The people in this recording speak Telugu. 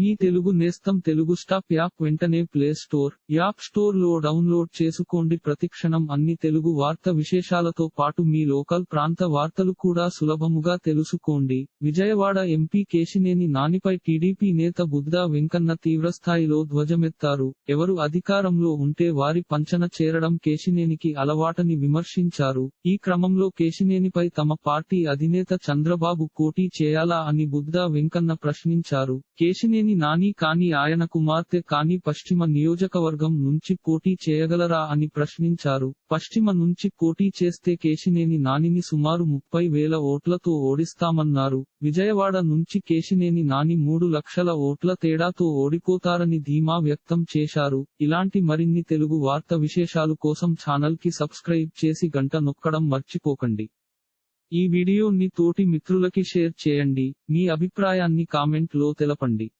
మీ తెలుగు నేస్తం తెలుగు స్టాప్ యాప్ వెంటనే ప్లే స్టోర్ యాప్ స్టోర్లో డౌన్లోడ్ చేసుకోండి. ప్రతిక్షణం అన్ని తెలుగు వార్త విశేషాలతో పాటు మీ లోకల్ ప్రాంత వార్తలు కూడా సులభముగా తెలుసుకోండి. విజయవాడ ఎంపీ కేశినేని నానిపై టీడీపీ నేత బుద్ధా వెంకన్న తీవ్రస్థాయిలో ధ్వజమెత్తారు. ఎవరు అధికారంలో ఉంటే వారి పంచన చేరడం కేశినేనికి అలవాటని విమర్శించారు. ఈ క్రమంలో కేశినేనిపై తమ పార్టీ అధినేత చంద్రబాబు పోటీ చేయాలా అని బుద్ధా వెంకన్న ప్రశ్నించారు. కేశినేని నాని కాని ఆయన కుమార్తె కాని పశ్చిమ నియోజకవర్గం నుంచి పోటీ చేయగలరా అని ప్రశ్నించారు. పశ్చిమ నుంచి పోటీ చేస్తే కేశినేని నానిని సుమారు ముప్పై వేల ఓట్లతో ఓడిస్తామన్నారు. విజయవాడ నుంచి కేశినేని నాని మూడు లక్షల ఓట్ల తేడాతో ఓడిపోతారని ధీమా వ్యక్తం చేశారు. ఇలాంటి మరిన్ని తెలుగు వార్త విశేషాలు కోసం ఛానల్కి సబ్స్క్రైబ్ చేసి గంట నొక్కడం మర్చిపోకండి. ఈ వీడియోని తోటి మిత్రులకి షేర్ చేయండి. మీ అభిప్రాయాన్ని కామెంట్లో తెలపండి.